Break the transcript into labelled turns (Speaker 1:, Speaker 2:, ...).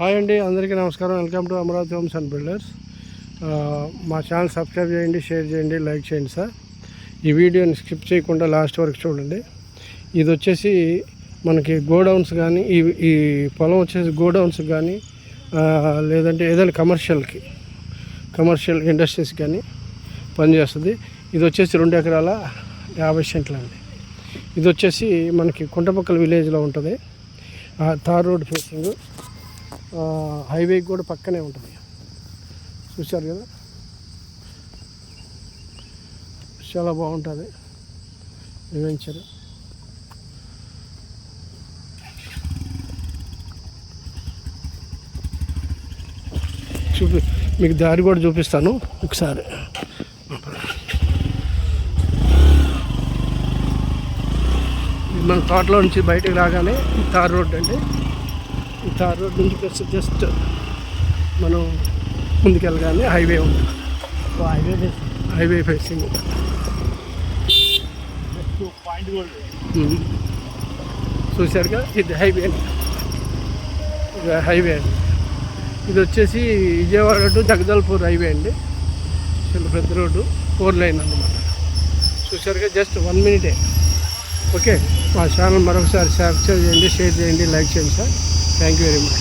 Speaker 1: Hi అండి అందరికీ నమస్కారం. Welcome to Amaravati homes and builders. మా ఛానల్ సబ్స్క్రైబ్ చేయండి షేర్ చేయండి లైక్ చేయండి సార్. ఈ వీడియోని స్కిప్ చేయకుండా లాస్ట్ వరకు చూడండి. ఇది వచ్చేసి మనకి గోడౌన్స్ కానీ ఈ ఈ పొలం వచ్చేసి గోడౌన్స్ కానీ లేదంటే ఏదైనా కమర్షియల్కి కమర్షియల్ ఇండస్ట్రీస్ కానీ పనిచేస్తుంది. ఇది వచ్చేసి రెండు ఎకరాల యాభై సెంట్లు అండి. ఇది వచ్చేసి మనకి కుంటపక్కల విలేజ్లో ఉంటుంది. తార్ రోడ్ ఫేసింగ్ హైవే కూడా పక్కనే ఉంటుంది. చూశారు కదా? చాలా బాగుంటుంది. అడ్వెంచర్. చూపి మీకు దారి కూడా చూపిస్తాను ఒకసారి. మన తోటలో నుంచి బయటకు రాగానే తార్ రోడ్ అండి తార్ రోడ్ నుంచి వచ్చి జస్ట్ మనం ముందుకెళ్ళగానే హైవే ఉంటుంది
Speaker 2: హైవే
Speaker 1: హైవే ఫేసింగ్. చూశారుగా? ఇది హైవే హైవే అండి. ఇది వచ్చేసి విజయవాడ టు జగదల్పూర్ హైవే అండి. చాలా పెద్ద రోడ్డు. ఫోర్ లైన్ అన్నమాట. చూశారుగా? జస్ట్ వన్ మినిటే. ఓకే మా ఛానల్ మరొకసారి సబ్స్క్రైబ్ చేయండి షేర్ చేయండి లైక్ చేయండి sir. Thank you very much